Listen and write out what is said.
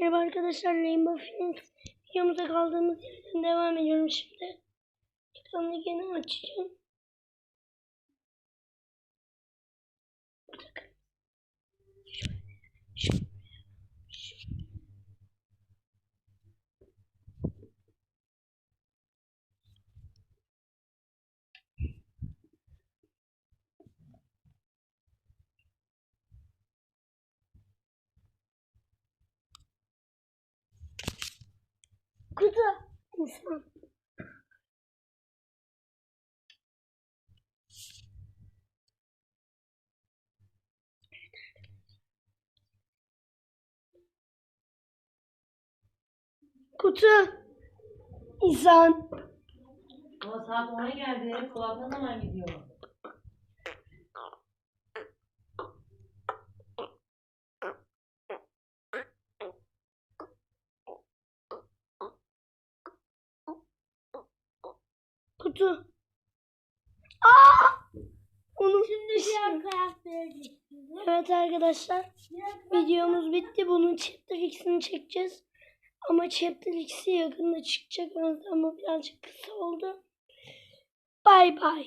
Merhaba arkadaşlar Rainbow Friends videomuza kaldığımız yerden devam ediyorum şimdi. Ekranı yine açacağım. Kutu. İnsan. Kutu. İnsan. Ama saat 10'a geldi. Kulaklığı zaman gidiyor? Kutu. Aa! Onu şimdi Diğer karakteri geçiyoruz. Evet arkadaşlar. Videomuz bitti. Bunun chapter X'ini çekeceğiz. Ama chapter X'i yakında çıkacak. Ama birazcık kısa oldu. Bay bay.